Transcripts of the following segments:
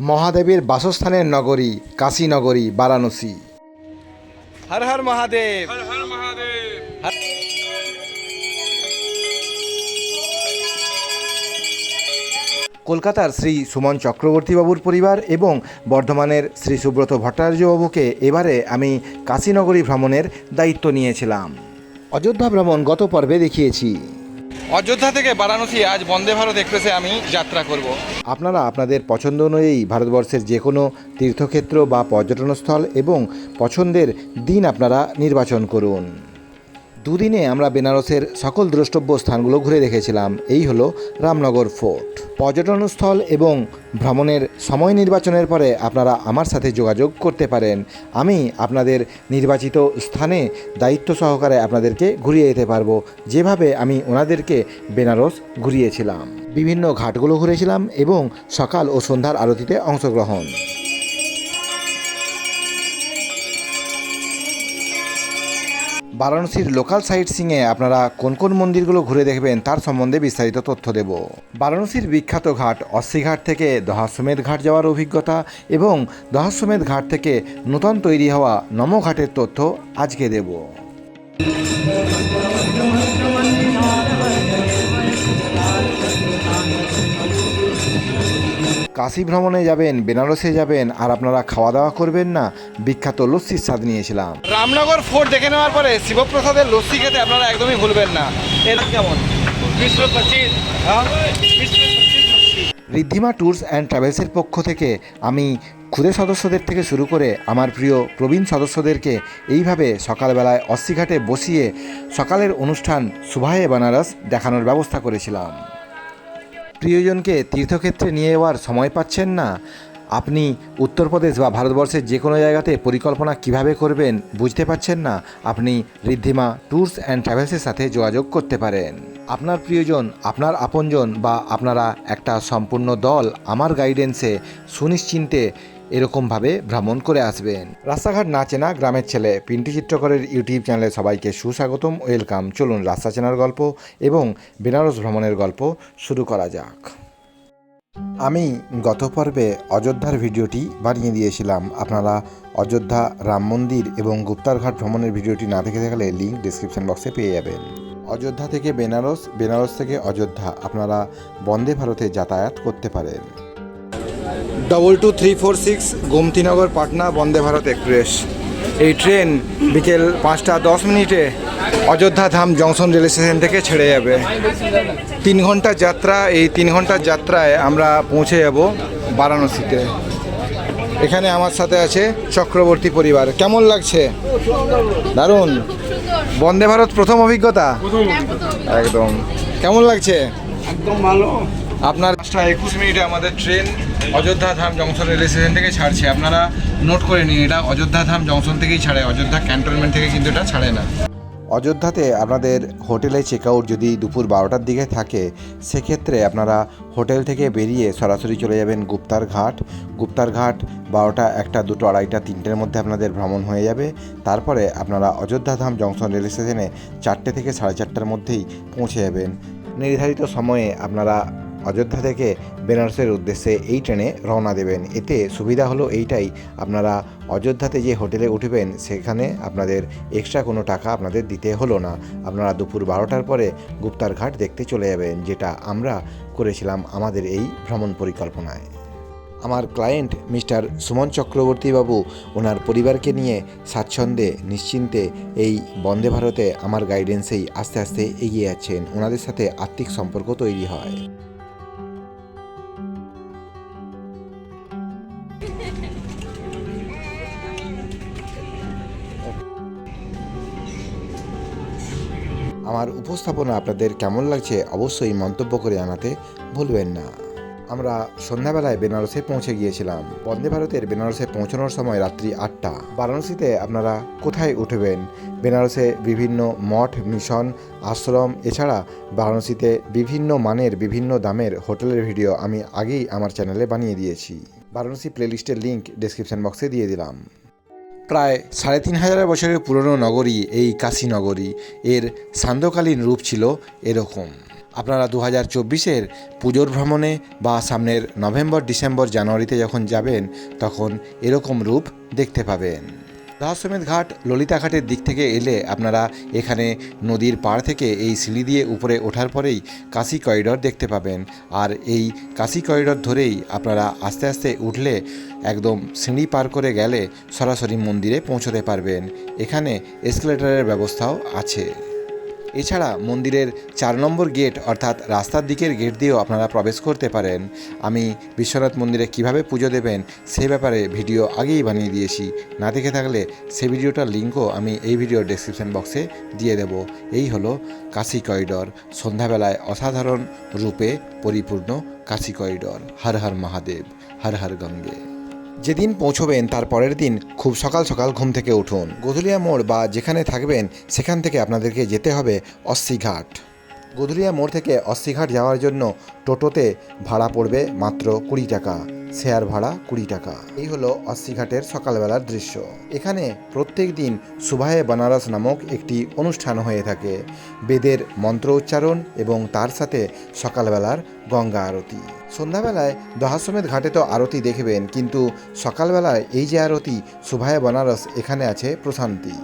মহাদেবের বাসস্থানের নগরী কাশীনগরী বারাণসী। হর হর মহাদেব। কলকাতার শ্রী সুমন চক্রবর্তীবাবুর পরিবার এবং বর্ধমানের শ্রী সুব্রত ভট্টার্যবাবুকে এবারে আমি কাশীনগরী ভ্রমণের দায়িত্ব নিয়েছিলাম। অযোধ্যা ভ্রমণ গত পর্বে দেখিয়েছি। অযোধ্যা থেকে বারাণসী, আজ বন্দে ভারত এক্সপ্রেসে আমি যাত্রা করব। আপনারা আপনাদের পছন্দ অনুযায়ী ভারতবর্ষের যে কোনো তীর্থক্ষেত্র বা পর্যটনস্থল এবং পছন্দের দিন আপনারা নির্বাচন করুন। দুদিনে আমরা বেনারসের সকল দ্রষ্টব্য স্থানগুলো ঘুরে দেখেছিলাম। এই হলো রামনগর ফোর্ট। পর্যটনস্থল এবং ভ্রমণের সময় নির্বাচনের পরে আপনারা আমার সাথে যোগাযোগ করতে পারেন। আমি আপনাদের নির্বাচিত স্থানে দায়িত্ব সহকারে আপনাদেরকে ঘুরিয়ে যেতে পারব। যেভাবে আমি ওনাদেরকে বেনারস ঘুরিয়েছিলাম। বিভিন্ন ঘাটগুলো ঘুরেছিলাম এবং সকাল ও সন্ধ্যার আরতিতে অংশগ্রহণ। বারাণসীর লোকাল সাইট সিংয়ে আপনারা কোন কোন মন্দিরগুলো ঘুরে দেখবেন তার সম্বন্ধে বিস্তারিত তথ্য দেব। বারাণসীর বিখ্যাত ঘাট অস্সিঘাট থেকে দহাশ্বমেধ ঘাট যাওয়ার অভিজ্ঞতা এবং দহাশ্বমেধ ঘাট থেকে নতুন তৈরি হওয়া নমঘাটের তথ্য আজকে দেব। কাশী ভ্রমণে যাবেন বেনারসে যাবেন আর আপনারা খাওয়া দাওয়া করবেন না। বিখ্যাত লস্যির স্বাদ নিয়েছিলাম। রামনগর ফোর্ট দেখে নেওয়ার পরে শিবপ্রসাদের লস্যি খেতে আপনারা একদমই ভুলবেন না। এর কেমন? বিশ্ব ঋদ্ধিমা ট্যুরস অ্যান্ড ট্রাভেলসের পক্ষ থেকে আমি ক্ষুদে সদস্যদের থেকে শুরু করে আমার প্রিয় প্রবীণ সদস্যদেরকে এইভাবে সকালবেলায় অস্সিঘাটে বসিয়ে সকালের অনুষ্ঠান সুভায়ে বানারস দেখানোর ব্যবস্থা করেছিলাম। প্রিয়জনকে তীর্থক্ষেত্রে নিয়ে যাওয়ার সময় পাচ্ছেন না। আপনি উত্তরপ্রদেশ বা ভারতবর্ষের যে কোনো জায়গাতে পরিকল্পনা কীভাবে করবেন বুঝতে পারছেন না। আপনি ঋদ্ধিমা ট্যুরস অ্যান্ড ট্রাভেলসের সাথে যোগাযোগ করতে পারেন। আপনার প্রিয়জন, আপনার আপনজন বা আপনারা একটা সম্পূর্ণ দল আমার গাইডেন্সে সুনিশ্চিন্তে এরকমভাবে ভ্রমণ করে আসবেন। রাস্তাঘাট না চেনা গ্রামের ছেলে পিন্টি চিত্রকরের ইউটিউব চ্যানেলে সবাইকে সুস্বাগতম। ওয়েলকাম। চলুন রাস্তা চেনার গল্প এবং বেনারস ভ্রমণের গল্প শুরু করা যাক। আমি গত পর্বে অযোধ্যার ভিডিওটি বানিয়ে দিয়েছিলাম। আপনারা অযোধ্যা, রাম মন্দির এবং গুপ্তারঘাট ভ্রমণের ভিডিওটি না দেখে থাকলে লিঙ্ক ডিসক্রিপশন বক্সে পেয়ে যাবেন। অযোধ্যা থেকে বেনারস বেনারস থেকে অযোধ্যা। আপনারা বন্দে ভারতে যাতায়াত করতে পারেন। Double two three four six Gomtinagar Patna Vande Bharat express এই ট্রেন বিকেল পাঁচটা দশ মিনিটে Ayodhya Dham junction rail station থেকে ছেড়ে যাবে। তিন ঘণ্টা যাত্রা এই তিন ঘণ্টার যাত্রায় আমরা পৌঁছে যাব বারাণসীতে। এখানে আমার সাথে আছে চক্রবর্তী পরিবার। কেমন লাগছে? দারুণ। বন্দে ভারত প্রথম অভিজ্ঞতা? একদম। কেমন লাগছে? একদম ভালো। আপনার একুশ মিনিটে আমাদের train Ayodhya Dham junction rail station থেকে ছাড়ছে। আপনারা নোট করে নিন, এটা অযোধ্যা ধাম জংশন থেকেই ছাড়ে, অযোধ্যা ক্যান্টনমেন্ট থেকে কিন্তু এটা ছাড়ে না। অযোধ্যাতে আপনাদের হোটেলে চেক আউট যদি দুপুর বারোটার দিকে থাকে, সেক্ষেত্রে আপনারা হোটেল থেকে বেরিয়ে সরাসরি চলে যাবেন গুপ্তার ঘাট। গুপ্তার ঘাট বারোটা, একটা, দুটো, আড়াইটা, তিনটের মধ্যে আপনাদের ভ্রমণ হয়ে যাবে। তারপরে আপনারা অযোধ্যা ধাম জংশন রেল স্টেশনে চারটে থেকে সাড়ে চারটার মধ্যেই পৌঁছে যাবেন। নির্ধারিত সময়ে আপনারা অযোধ্যা থেকে বেনারসের উদ্দেশ্যে এই ট্রেনে রওনা দেবেন। এতে সুবিধা হলো এইটাই, আপনারা অযোধ্যাতে যে হোটেলে উঠবেন, সেখানে আপনাদের এক্সট্রা কোনো টাকা আপনাদের দিতে হলো না। আপনারা দুপুর বারোটার পরে গুপ্তার ঘাট দেখতে চলে যাবেন, যেটা আমরা করেছিলাম আমাদের এই ভ্রমণ পরিকল্পনায়। আমার ক্লায়েন্ট মিস্টার সুমন চক্রবর্তী বাবু, ওনার পরিবারকে নিয়ে স্বাচ্ছন্দ্যে, নিশ্চিন্তে এই বন্দে ভারতে আমার গাইডেন্সেই আস্তে আস্তে এগিয়ে যাচ্ছেন। ওনাদের সাথে আর্থিক সম্পর্ক তৈরি হয়। আমার উপস্থাপনা আপনাদের কেমন লাগছে অবশ্যই মন্তব্য করে জানাতে ভুলবেন না। আমরা সন্ধ্যাবেলায় বেনারসে পৌঁছে গিয়েছিলাম। বন্দে ভারতের বেনারসে পৌঁছানোর সময় রাত্রি আটটা। বারাণসীতে আপনারা কোথায় উঠবেন? বেনারসে বিভিন্ন মঠ, মিশন, আশ্রম, এছাড়া বারাণসীতে বিভিন্ন মানের, বিভিন্ন দামের হোটেলের ভিডিও আমি আগেই আমার চ্যানেলে বানিয়ে দিয়েছি। বারাণসী প্লেলিস্টের লিঙ্ক ডেসক্রিপশন বক্সে দিয়ে দিলাম। প্রায় সাড়ে তিন হাজার বছরের পুরনো নগরী এই কাশী নগরী। এর সান্ধ্যকালীন রূপ ছিল এরকম। আপনারা দু হাজার চব্বিশের পুজোর ভ্রমণে বা সামনের নভেম্বর, ডিসেম্বর, জানুয়ারিতে যখন যাবেন, তখন এরকম রূপ দেখতে পাবেন। রহস্যমেধ ঘাট ললিতাঘাটের দিক থেকে এলে আপনারা এখানে নদীর পাড় থেকে এই সিঁড়ি দিয়ে উপরে ওঠার পরেই কাশি করিডর দেখতে পাবেন। আর এই কাশি করিডর ধরেই আপনারা আস্তে আস্তে উঠলে একদম সিঁড়ি পার করে গেলে সরাসরি মন্দিরে পৌঁছতে পারবেন। এখানে এসকেলেটরের ব্যবস্থাও আছে। এছাড়া মন্দিরের চার নম্বর গেট অর্থাৎ রাস্তার দিকের গেট দিয়েও আপনারা প্রবেশ করতে পারেন। আমি বিশ্বনাথ মন্দিরে কীভাবে পুজো দেবেন সে ব্যাপারে ভিডিও আগেই বানিয়ে দিয়েছি। না দেখে থাকলে সে ভিডিওটার লিঙ্কও আমি এই ভিডিওর ডেসক্রিপশন বক্সে দিয়ে দেব। এই হলো কাশী করিডর সন্ধ্যাবেলায় অসাধারণ রূপে পরিপূর্ণ কাশী করিডর হর হর মহাদেব, হর হর গঙ্গে। যেদিন পৌঁছবেন, তার পরের দিন খুব সকাল সকাল ঘুম থেকে উঠুন। গধুলিয়া মোড় বা যেখানে থাকবেন, সেখান থেকে আপনাদেরকে যেতে হবে অস্সিঘাট গধুলিয়া মোড় থেকে অস্সিঘাট যাওয়ার জন্য টোটোতে ভাড়া পড়বে মাত্র কুড়ি টাকা, শেয়ার ভাড়া কুড়ি টাকা। এই হলো অস্সিঘাটের সকালবেলার দৃশ্য। এখানে প্রত্যেক দিন সুবাহে বানারস নামক একটি অনুষ্ঠান হয়ে থাকে। বেদের মন্ত্র উচ্চারণ এবং তার সাথে সকালবেলার গঙ্গা আরতি। সন্ধ্যাবেলায় দহাশ্বমেধ ঘাটে তো আরতি দেখবেন, কিন্তু সকালবেলায় এই যে আরতি, সুভায় বনারস এখানে আছে প্রশান্তি।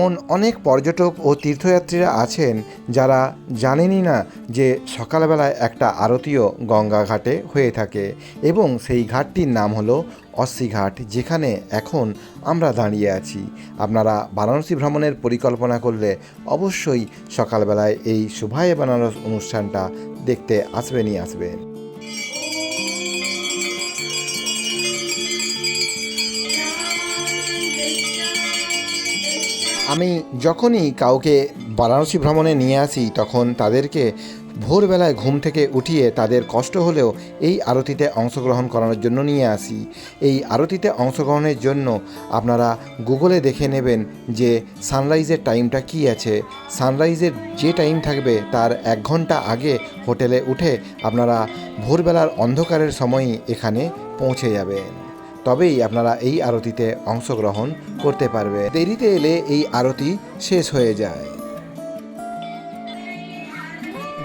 এমন অনেক পর্যটক ও তীর্থযাত্রীরা আছেন যারা জানেনই না যে সকালবেলায় একটা আরতীয় গঙ্গা ঘাটে হয়ে থাকে এবং সেই ঘাটটির নাম হলো অস্সি ঘাট, যেখানে এখন আমরা দাঁড়িয়ে আছি। আপনারা বারাণসী ভ্রমণের পরিকল্পনা করলে অবশ্যই সকালবেলায় এই শোভায় বানারস অনুষ্ঠানটা দেখতে আসবেনই আসবেন। আমি যখনই কাউকে বারাণসী ভ্রমণে নিয়ে আসি, তখন তাদেরকে ভোরবেলায় ঘুম থেকে উঠিয়ে তাদের কষ্ট হলেও এই আরতিতে অংশগ্রহণ করানোর জন্য নিয়ে আসি। এই আরতিতে অংশগ্রহণের জন্য আপনারা গুগলে দেখে নেবেন যে সানরাইজের টাইমটা কী আছে। সানরাইজের যে টাইম থাকবে তার এক ঘণ্টা আগে হোটেলে উঠে আপনারা ভোরবেলার অন্ধকারের সময়ই এখানে পৌঁছে যাবেন। তবেই আপনারা এই আরতিতে অংশগ্রহণ করতে পারবে। দেরিতে এলে এই আরতি শেষ হয়ে যায়।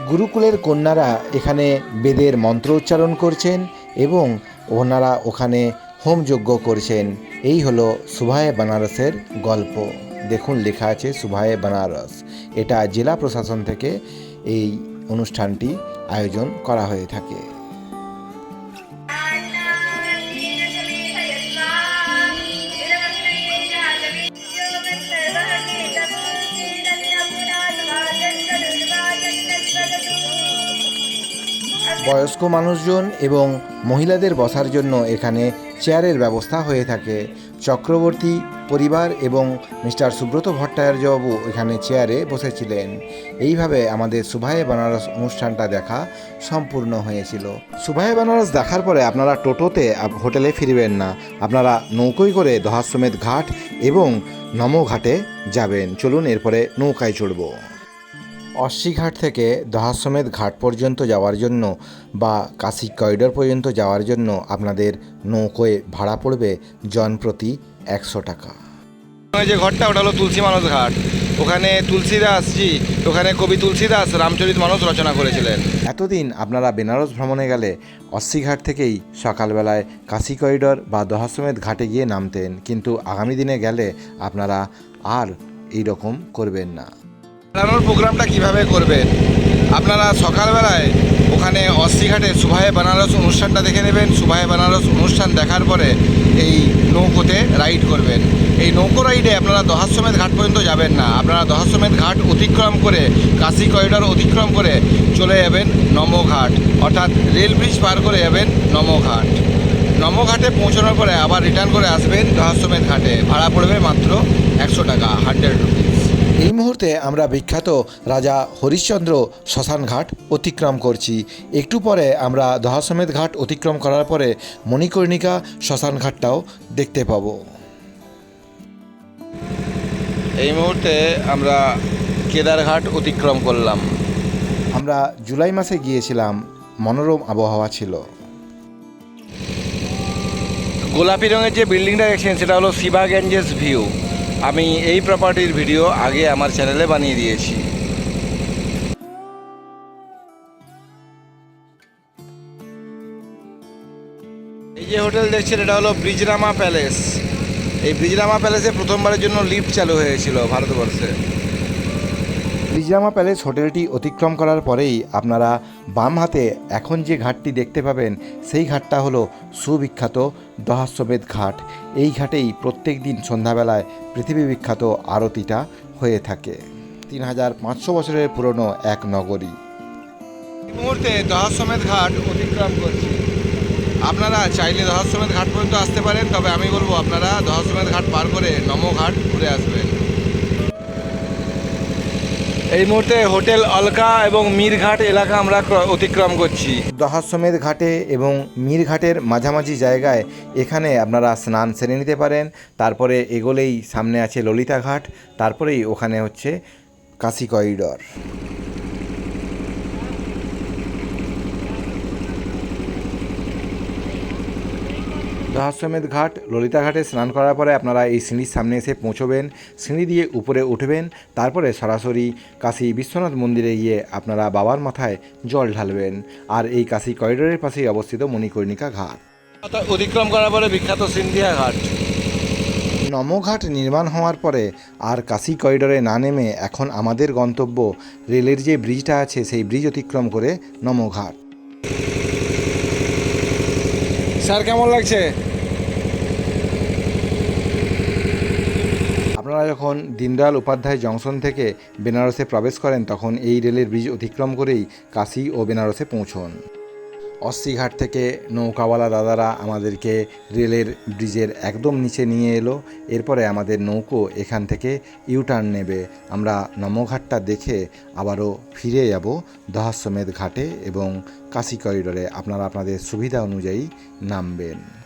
গুরুকুলের কন্যারা এখানে বেদের মন্ত্র উচ্চারণ করছেন এবং ওনারা ওখানে হোমযজ্ঞ করছেন। এই হলো সুভায় বানারসের গল্প। দেখুন, লেখা আছে সুভায় বানারস। এটা জেলা প্রশাসন থেকে এই অনুষ্ঠানটি আয়োজন করা হয়ে থাকে। বয়স্ক মানুষজন এবং মহিলাদের বসার জন্য এখানে চেয়ারের ব্যবস্থা হয়ে থাকে। চক্রবর্তী পরিবার এবং মিস্টার সুব্রত ভট্টাচার্যবাবু এখানে চেয়ারে বসেছিলেন। এইভাবে আমাদের সুভায়ে বানারস অনুষ্ঠানটা দেখা সম্পূর্ণ হয়েছিল। সুভায়ে বানারস দেখার পরে আপনারা টোটোতে হোটেলে ফিরবেন না। আপনারা নৌকোয় করে দহাশ্বমেধ ঘাট এবং নমো ঘাটে যাবেন। চলুন এরপরে নৌকায় চড়বো। অশ্বিঘাট থেকে দহাশ্বমেধ ঘাট পর্যন্ত যাওয়ার জন্য বা কাশী করিডোর পর্যন্ত যাওয়ার জন্য আপনাদের নৌকোয় ভাড়া পড়বে জন প্রতি একশো টাকা। যে ঘরটা ওটা হলো তুলসী মানস ঘাট। ওখানে তুলসীদাসজি ওখানে কবি তুলসীদাস রামচরিত মানস রচনা করেছিলেন। এতদিন আপনারা বেনারস ভ্রমণে গেলে অশ্বিঘাট থেকেই সকালবেলায় কাশী করিডোর বা দহাশ্বমেধ ঘাটে গিয়ে নামতেন। কিন্তু আগামী দিনে গেলে আপনারা আর এই রকম করবেন না। বেড়ানোর প্রোগ্রামটা কীভাবে করবেন? আপনারা সকালবেলায় ওখানে অস্থিঘাটে সুভায় বানারস অনুষ্ঠানটা দেখে নেবেন। সুভায় বানারস অনুষ্ঠান দেখার পরে এই নৌকোতে রাইড করবেন। এই নৌকো রাইডে আপনারা দহাশ্বমেধ ঘাট পর্যন্ত যাবেন না। আপনারা দহাশ্বমেধ ঘাট অতিক্রম করে কাশি করিডর অতিক্রম করে চলে যাবেন নমঘাট অর্থাৎ রেল ব্রিজ পার করে যাবেন নমঘাট নমঘাটে পৌঁছানোর পরে আবার রিটার্ন করে আসবেন দহাশ্বমেধ ঘাটে। ভাড়া পড়বে মাত্র একশো টাকা হান্ড্রেড রুপিস এই মুহূর্তে আমরা বিখ্যাত রাজা হরিশ্চন্দ্র শ্মশান ঘাট অতিক্রম করছি। একটু পরে আমরা দহাশ্বমেধ ঘাট অতিক্রম করার পরে মণিকর্ণিকা শ্মশান ঘাটটাও দেখতে পাবো। এই মুহূর্তে আমরা কেদারঘাট অতিক্রম করলাম। আমরা জুলাই মাসে গিয়েছিলাম মনোরম আবহাওয়া ছিল। গোলাপি রঙের যে বিল্ডিংটা দেখছেন সেটা হলো শিবা গ্যাঞ্জেস ভিউ আমি এই প্রপার্টির ভিডিও আগে আমার চ্যানেলে বানিয়ে দিয়েছি। এই যে হোটেল দেখছেন, এটা হলো ব্রিজরামা প্যালেস এই ব্রিজরামা প্যালেসে প্রথমবারের জন্য লিফট চালু হয়েছিল ভারতবর্ষে। ব্রিজরামা প্যালেস হোটেলটি অতিক্রম করার পরেই আপনারা বাম হাতে এখন যে ঘাটটি দেখতে পাবেন, সেই ঘাটটা হলো সুবিখ্যাত দহাশ্বমেধ ঘাট। এই ঘাটেই প্রত্যেক দিন সন্ধ্যাবেলায় পৃথিবী বিখ্যাত আরতিটা হয়ে থাকে। তিন হাজার পাঁচশো বছরের পুরনো এক নগরী। মুহূর্তে দহাশ্বমেধ ঘাট অতিক্রম করছি। আপনারা চাইলে দহাশ্বমেধ ঘাট পর্যন্ত আসতে পারেন, তবে আমি বলব আপনারা দহাশ্বমেধ ঘাট পার করে নমো ঘাট ঘুরে আসবেন। এই মুহূর্তে হোটেল অলকা এবং মীরঘাট এলাকা আমরা ক্র- অতিক্রম করছি। দহাশ্বমেধ ঘাটে এবং মীরঘাটের মাঝামাঝি জায়গায় এখানে আপনারা স্নান সেরে নিতে পারেন। তারপরে এগোলেই সামনে আছে ললিতা ঘাট তারপরেই ওখানে হচ্ছে কাশি করিডর। দহাশ্বমেধ ঘাট ললিতা ঘাটে স্নান করার পরে আপনারা এই সিঁড়ির সামনে এসে পৌঁছবেন সিঁড়ি দিয়ে উপরে উঠবেন তারপরে সরাসরি কাশী বিশ্বনাথ মন্দিরে গিয়ে আপনারা বাবার মাথায় জল ঢালবেন। আর এই কাশী করিডোরের পাশেই অবস্থিত মণিকর্ণিকা ঘাট। অতিক্রম করার পরে বিখ্যাত সিন্ধিয়া ঘাট। নমঘাট নির্মাণ হওয়ার পরে আর কাশী করিডোরে না নেমে এখন আমাদের গন্তব্য রেলের যে ব্রিজটা আছে সেই ব্রিজ অতিক্রম করে নমঘাট। স্যার, কেমন লাগছে? আপনারা যখন দিনদয়াল উপাধ্যায় জংশন থেকে বেনারসে প্রবেশ করেন, তখন এই রেলের ব্রিজ অতিক্রম করেই কাশি ও বেনারসে পৌঁছন। অস্থিঘাট থেকে নৌকাওয়ালা দাদারা আমাদেরকে রেলের ব্রিজের একদম নিচে নিয়ে এলো। এরপরে আমাদের নৌকো এখান থেকে ইউটার্ন নেবে। আমরা নমঘাটটা দেখে আবারও ফিরে যাব দহাশ্বমেধ ঘাটে এবং কাশি করিডোরে। আপনারা আপনাদের সুবিধা অনুযায়ী নামবেন।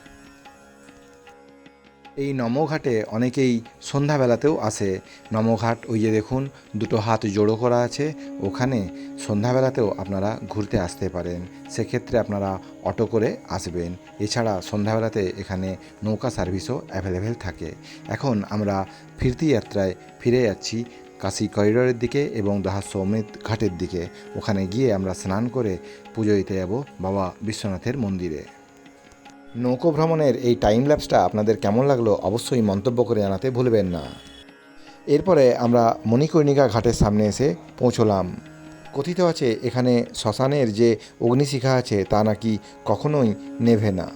এই নমঘাটে অনেকেই সন্ধ্যাবেলাতেও আসে। নমঘাট ওই যে দেখুন, দুটো হাত জোড়ো করা আছে। ওখানে সন্ধ্যাবেলাতেও আপনারা ঘুরতে আসতে পারেন। সেক্ষেত্রে আপনারা অটো করে আসবেন। এছাড়া সন্ধ্যাবেলাতে এখানে নৌকা সার্ভিসও অ্যাভেলেবেল থাকে। এখন আমরা ফিরতি যাত্রায় ফিরে যাচ্ছি কাশী করিডোরের দিকে এবং দহা সৌমিত ঘাটের দিকে। ওখানে গিয়ে আমরা স্নান করে পুজো দিতে যাব বাবা বিশ্বনাথের মন্দিরে। নৌকো ভ্রমণের এই টাইম ল্যাপসটা আপনাদের কেমন লাগল অবশ্যই মন্তব্য করে জানাতে ভুলবেন না। এরপরে আমরা মণিকর্ণিকা ঘাটের সামনে এসে পৌঁছলাম। কথিত আছে, এখানে শ্মশানের যে অগ্নিশিখা আছে, তা নাকি কখনোই নেভে না।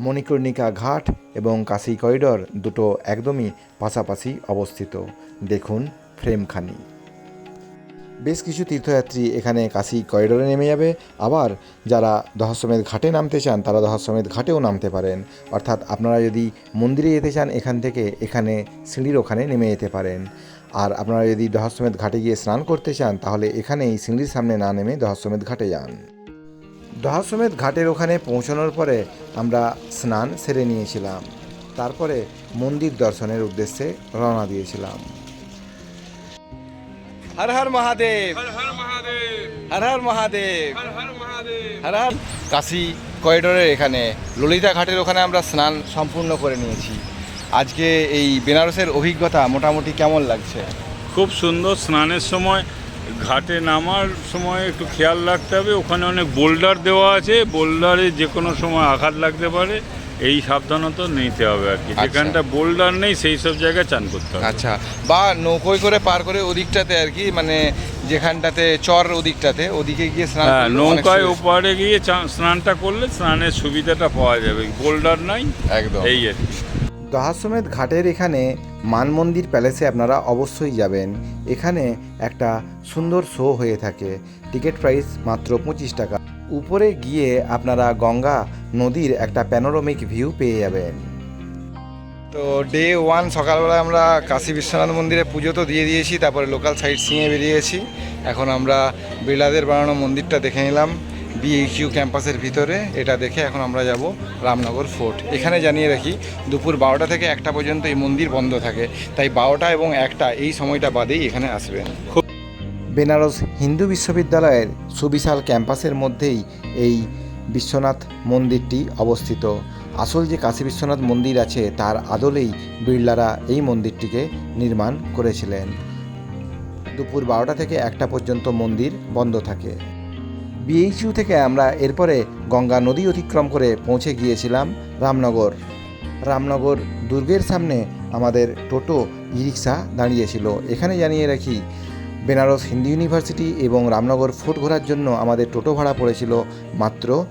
মণিকর্ণিকা ঘাট এবং কাশি করিডর দুটো একদমই পাশাপাশি অবস্থিত। দেখুন ফ্রেমখানি। বেশ কিছু তীর্থযাত্রী এখানে কাশি করিডোরে নেমে যাবে। আবার যারা দহাশ্বমেধ ঘাটে নামতে চান, তারা দহাশ্বমেধ ঘাটেও নামতে পারেন। অর্থাৎ আপনারা যদি মন্দিরে যেতে চান, এখান থেকে এখানে সিঁড়ির ওখানে নেমে যেতে পারেন। আর আপনারা যদি দহাশ্বমেধ ঘাটে গিয়ে স্নান করতে চান, তাহলে এখানেই সিঁড়ির সামনে না নেমে দহাশ্বমেধ ঘাটে যান। দহাশ্বমেধ ঘাটের ওখানে পৌঁছানোর পরে আমরা স্নান সেরে নিয়েছিলাম। তারপরে মন্দির দর্শনের উদ্দেশ্যে রওনা দিয়েছিলাম। হর হর মহাদেব। হর হর মহাদেব। হর হর কাশি করিডোরের এখানে ললিতা ঘাটের ওখানে আমরা স্নান সম্পূর্ণ করে নিয়েছি। আজকে এই বেনারসের অভিজ্ঞতা মোটামুটি কেমন লাগছে? খুব সুন্দর স্নানের সময় ঘাটে নামার সময় একটু খেয়াল রাখতে হবে। ওখানে অনেক বোল্ডার দেওয়া আছে। বোল্ডারে যে কোনো সময় আঘাত লাগতে পারে। এই সাবধানতা নিতে হবে আর কি। আচ্ছা। যেখানটা বোল্ডার নেই সেই সব জায়গায় চান করতে হবে। আচ্ছা। বা নৌকোয় করে পার করে ওদিকটাতে আর কি মানে যেখানটাতে চর ওদিকটাতে ওদিকে গিয়ে স্নান হ্যাঁ নৌকায় ওপারে গিয়ে স্নানটা করলে স্নানের সুবিধাটা পাওয়া যাবে। বোল্ডার নাই একদম। এই আর কি। দহাশ্বমেধ ঘাটের এখানে মান মন্দির প্যালেসে আপনারা অবশ্যই যাবেন। এখানে একটা সুন্দর শো হয়ে থাকে। টিকিট প্রাইস মাত্র পঁচিশ টাকা। উপরে গিয়ে আপনারা গঙ্গা নদীর একটা প্যানোরমিক ভিউ পেয়ে যাবেন। তো ডে ওয়ান সকালবেলা আমরা কাশী বিশ্বনাথ মন্দিরে পুজো তো দিয়ে দিয়েছি তারপরে লোকাল সাইট সিঁয়ে বেরিয়েছি। এখন আমরা বিড়লাদের বানানো মন্দিরটা দেখে নিলাম বিএইচইউ ক্যাম্পাসের ভিতরে। এটা দেখে এখন আমরা যাব রামনগর ফোর্ট। এখানে জানিয়ে রাখি দুপুর বারোটা থেকে একটা পর্যন্ত এই মন্দির বন্ধ থাকে। তাই বারোটা এবং একটা এই সময়টা বাদেই এখানে আসবেন। বেনারস হিন্দু বিশ্ববিদ্যালয়ের সুবিশাল ক্যাম্পাসের মধ্যেই এই বিশ্বনাথ মন্দিরটি অবস্থিত। আসল যে কাশী বিশ্বনাথ মন্দির আছে, তার আদলেই বিড়লারা এই মন্দিরটিকে নির্মাণ করেছিলেন। দুপুর বারোটা থেকে একটা পর্যন্ত মন্দির বন্ধ থাকে। বিএইচইউ থেকে আমরা এরপরে গঙ্গা নদী অতিক্রম করে পৌঁছে গিয়েছিলাম রামনগর। রামনগর দুর্গের সামনে আমাদের টোটো ই রিক্সা দাঁড়িয়েছিল। এখানে জানিয়ে রাখি বেনারস হিন্দু ইউনিভার্সিটি এবং রামনগর ফোর্ট ঘোরার জন্য আমাদের টোটো ভাড়া পড়েছিল মাত্র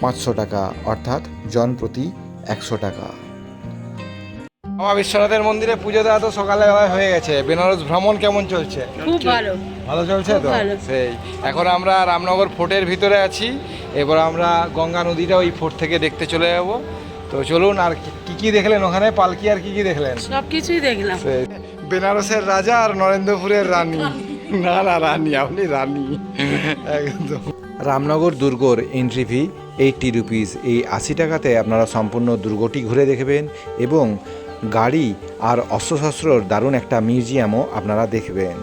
পাঁচশো টাকা অর্থাৎ জন প্রতি একশো টাকা। বাবা বিশ্বনাথের মন্দিরে পুজো দেওয়া তো সকালে বেলায় হয়ে গেছে। বেনারস ভ্রমণ কেমন চলছে? খুব ভালো। ভালো চলছে তো? সেই। এখন আমরা রামনগর ফোর্টের ভিতরে আছি। এবার আমরা গঙ্গা নদীটা ওই ফোর্ট থেকে দেখতে চলে যাব। তো চলুন আর কি- কি দেখলেন ওখানে? পালকি আর কি কি দেখলেন? সব কিছুই দেখলাম। সেই। বেনারসের রাজা আর নরেন্দ্রপুরের রানী। না না, রানী, আপনি রানী। একদম। রামনগর দুর্গর এন্ট্রি ফি এইটটি রুপিস এই আশি টাকাতে আপনারা সম্পূর্ণ দুর্গটি ঘুরে দেখবেন এবং গাড়ি আর অস্ত্রশস্ত্রর দারুণ একটা মিউজিয়ামও আপনারা দেখবেন।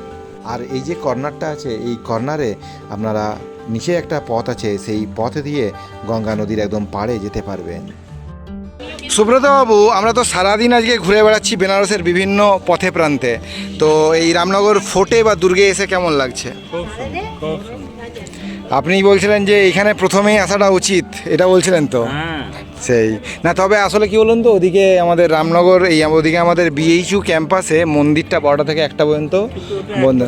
আর এই যে কর্নারটা আছে, এই কর্নারে আপনারা নিচে একটা পথ আছে, সেই পথ দিয়ে গঙ্গা নদীর একদম পাড়ে যেতে পারবেন। সুব্রত বাবু আমরা তো সারাদিন আজকে ঘুরে বেড়াচ্ছি বেনারসের বিভিন্ন পথে প্রান্তে। তো এই রামনগর ফোর্টে বা দুর্গে এসে কেমন লাগছে? আপনি বলছিলেন যে এখানে প্রথমেই আসাটা উচিত এটা বলছিলেন তো? হ্যাঁ। সেই। না তবে আসলে কি বলুন তো ওদিকে আমাদের রামনগর এই ওদিকে আমাদের বিএইচইউ ক্যাম্পাসে মন্দিরটা বারোটা থেকে একটা পর্যন্ত বন্ধ।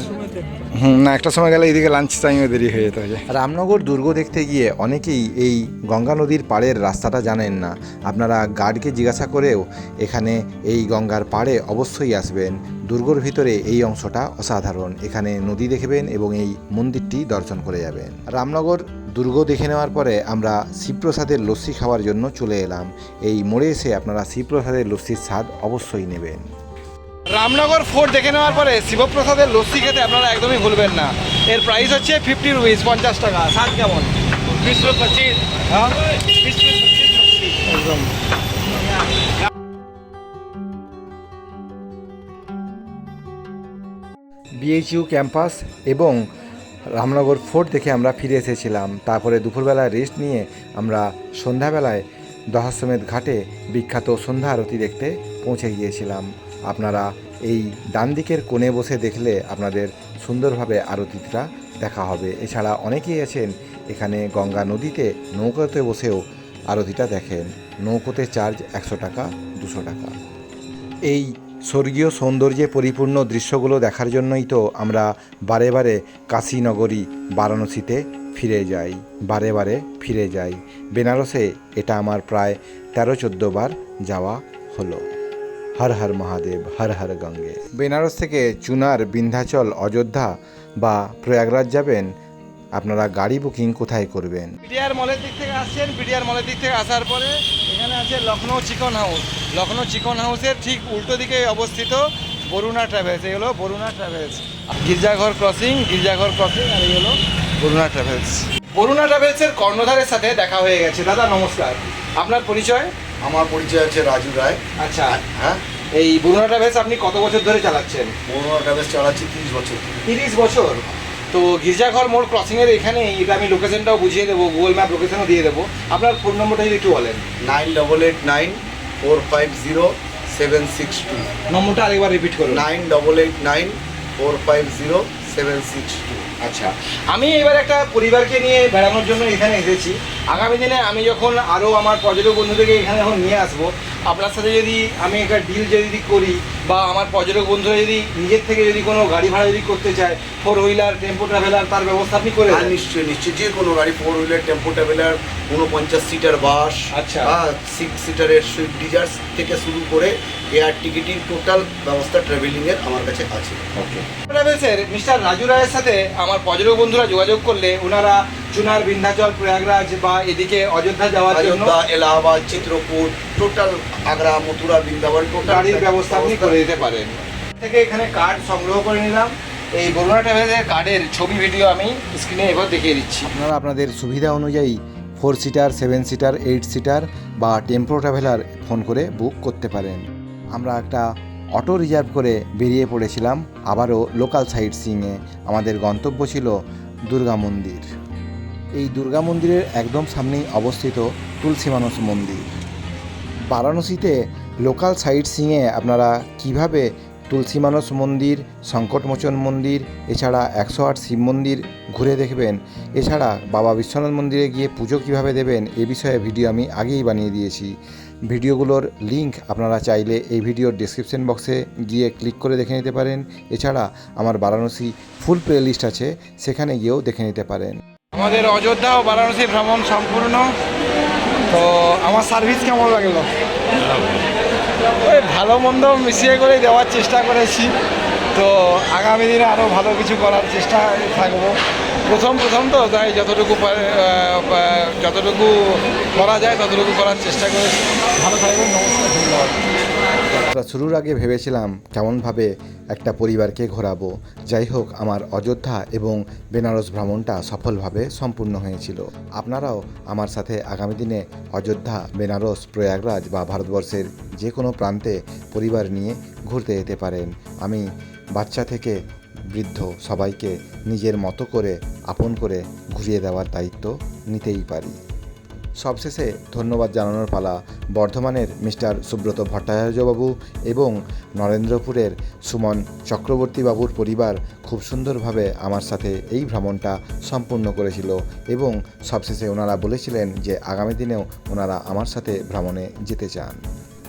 না, একটা সময় গেলে এইদিকে লাঞ্চ টাইমে দেরি হয়ে যেতে হয় রামনগর দুর্গ দেখতে গিয়ে অনেকেই এই গঙ্গা নদীর পাড়ের রাস্তাটা জানেন না। আপনারা গার্ডকে জিজ্ঞাসা করেও এখানে এই গঙ্গার পাড়ে অবশ্যই আসবেন। দুর্গর ভিতরে এই অংশটা অসাধারণ। এখানে নদী দেখবেন এবং এই মন্দিরটি দর্শন করে যাবেন। রামনগর দুর্গ দেখে নেওয়ার পরে আমরা শিবপ্রসাদের লস্যি খাওয়ার জন্য চলে এলাম। এই মোড়ে এসে আপনারা শিবপ্রসাদের লস্যির স্বাদ অবশ্যই নেবেন। রামনগর ফোর্ট দেখে নেওয়ার পরে শিবপ্রসাদের লস্যি খেতে আপনারা একদমই ভুলবেন না। এর প্রাইস হচ্ছে ফিফটি রুপিস পঞ্চাশ টাকা। স্বাদ কেমন? হ্যাঁ? একদম। বিএইচইউ ক্যাম্পাস এবং রামনগর ফোর্ট দেখে আমরা ফিরে এসেছিলাম। তারপরে দুপুরবেলা রেস্ট নিয়ে আমরা সন্ধ্যাবেলায় দহাশ্বমেধ ঘাটে বিখ্যাত সন্ধ্যা আরতি দেখতে পৌঁছে গিয়েছিলাম। আপনারা এই ডান দিকের কোণে বসে দেখলে আপনাদের সুন্দরভাবে আরতিটা দেখা হবে। এছাড়া অনেকেই আছেন এখানে গঙ্গা নদীতে নৌকাতে বসেও আরতিটা দেখেন। নৌকোতে চার্জ একশো টাকা, দুশো টাকা। এই স্বর্গীয় সৌন্দর্যে পরিপূর্ণ দৃশ্যগুলো দেখার জন্যই তো আমরা বারে বারে কাশীনগরী, বারাণসীতে ফিরে যাই। বারে বারে ফিরে যাই। বেনারসে এটা আমার প্রায় তেরো, চোদ্দ বার যাওয়া হলো। হর হর মহাদেব, হর হর গঙ্গে। বেনারস থেকে চুনার বিন্ধ্যাচল, অযোধ্যা বা প্রয়াগরাজ যাবেন, আপনারা গাড়ি বুকিং কোথায় করবেন? বিডিআর মলের দিক থেকে আসছেন, বিডিআর মলের দিক থেকে আসার পরে এখানে আছে লখনৌ চিকন হাউস। লখনৌ চিকন হাউসের ঠিক উল্টো দিকে অবস্থিত বরুণা ট্রাভেলস, এই হলো Baruna travels. Girjaghar crossing Girjaghar crossing, আর এই হলো বরুণা ট্রাভেলস। বরুণা ট্রাভেলসের কর্ণধারের সাথে দেখা হয়ে গেছে। দাদা, নমস্কার। আপনার পরিচয়? আমার পরিচয় আছে রাজু রায়। আচ্ছা। হ্যাঁ। এই বরুণা ট্রাভেলস আপনি কত বছর ধরে চালাচ্ছেন? বড়ুয়া ট্রাভেলস চালাচ্ছি তিরিশ বছর। তিরিশ বছর? তো গির্জাঘর মোড় ক্রসিংয়ের এখানে এটা আমি লোকেশনটাও বুঝিয়ে দেবো গুগল ম্যাপ লোকেশনও দিয়ে দেবো। আপনার ফোন নম্বরটা যদি একটু বলেন। Nine double eight nine four five zero seven six two. নম্বরটা আরেকবার রিপিট করুন। Nine double eight nine four five zero seven six two. আচ্ছা আমি এবার একটা পরিবারকে নিয়ে বেড়ানোর জন্য এখানে এসেছি আগামী দিনে আমি যখন আরও আমার পর্যটক বন্ধুদেরকে এখানে যখন নিয়ে আসব আপনার সাথে যদি আমি একটা ডিল যদি করি বা আমার পর্যটক বন্ধুরা যদি নিজের থেকে যদি কোনো গাড়ি ভাড়া যদি করতে চায় ফোর হুইলার টেম্পো ট্রাভেলার তার ব্যবস্থা আপনি করে হ্যাঁ। নিশ্চয়ই নিশ্চয়ই যে কোনো গাড়ি ফোর হুইলার টেম্পো ট্রাভেলার উনপঞ্চাশ সিটার বাস আচ্ছা। সিক্স সিটারের সুইফট ডিজার্স থেকে শুরু করে এয়ার টিকিটিং টোটাল ব্যবস্থা ট্রাভেলিংয়ের আমার কাছে আছে ওকে ট্রাভেলসের মিস্টার রাজু রায়ের সাথে আমার পর্যটক বন্ধুরা যোগাযোগ করলে ওনারা চুনার বিন্ধ্যাচল প্রয়াগরাজ বা এদিকে অযোধ্যা যাওয়ার জন্য অযোধ্যা এলাহাবাদ চিত্রকূট টোটাল আগ্রা মথুরা বৃন্দাবন টোটাল গাড়ির ব্যবস্থা আপনি করে দিতে পারেন। থেকে এখানে কার্ড সংগ্রহ করে নিলাম। এই বরুণা ট্রাভেলের কার্ডের ছবি ভিডিও আমি স্ক্রিনে এবার দেখিয়ে দিচ্ছি। আপনারা আপনাদের সুবিধা অনুযায়ী four seater seven seater eight seater বা টেম্পো ট্রাভেলার ফোন করে বুক করতে পারেন। আমরা একটা অটো রিজার্ভ করে বেরিয়ে পড়েছিলাম আবারও লোকাল সাইট সিংয়ে আমাদের গন্তব্য ছিল দুর্গা মন্দির। এই দুর্গা মন্দিরের একদম সামনেই অবস্থিত তুলসী মানস মন্দির। বারাণসীতে লোকাল সাইট সিংয়ে আপনারা কীভাবে তুলসী মানস মন্দির, সংকটমোচন মন্দির, এছাড়া একশো আট শিব মন্দির ঘুরে দেখবেন, এছাড়া বাবা বিশ্বনাথ মন্দিরে গিয়ে পুজো কীভাবে দেবেন, এ বিষয়ে ভিডিও আমি আগেই বানিয়ে দিয়েছি। ভিডিওগুলোর লিংক আপনারা চাইলে এই ভিডিওর ডিসক্রিপশন বক্সে গিয়ে ক্লিক করে দেখে নিতে পারেন। এছাড়া আমার বারাণসী ফুল প্লে লিস্ট আছে সেখানে গিয়েও দেখে নিতে পারেন। আমাদের অযোধ্যা ও বারাণসী ভ্রমণ সম্পূর্ণ। তো আমার সার্ভিস কেমন লাগল? ওই ভালো মন্দ মিশিয়ে করে দেওয়ার চেষ্টা করেছি। তো আগামী দিনে আরও ভালো কিছু করার চেষ্টা থাকব। প্রথম প্রথম তো তাই যতটুকু যতটুকু করা যায় ততটুকু করার চেষ্টা করে ভালো থাকবেন, নমস্কার, ধন্যবাদ। শুরুর আগে ভেবেছিলাম কেমনভাবে একটা পরিবারকে ঘোরাবো। যাই হোক, আমার অযোধ্যা এবং বেনারস ভ্রমণটা সফলভাবে সম্পূর্ণ হয়েছিল। আপনারাও আমার সাথে আগামী দিনে অযোধ্যা, বেনারস, প্রয়াগরাজ বা ভারতবর্ষের যে কোনো প্রান্তে পরিবার নিয়ে ঘুরতে যেতে পারেন। আমি বাচ্চা থেকে বৃদ্ধ সবাইকে নিজের মতো করে আপন করে ঘুরিয়ে দেওয়ার দায়িত্ব নিতেই পারি। সবশেষে ধন্যবাদ জানানোর পালা বর্ধমানের মিস্টার সুব্রত ভট্টাচার্যবাবু এবং নরেন্দ্রপুরের সুমন চক্রবর্তীবাবুর পরিবার খুব সুন্দরভাবে আমার সাথে এই ভ্রমণটা সম্পূর্ণ করেছিল এবং সবশেষে ওনারা বলেছিলেন যে আগামী দিনেও ওনারা আমার সাথে ভ্রমণে যেতে চান।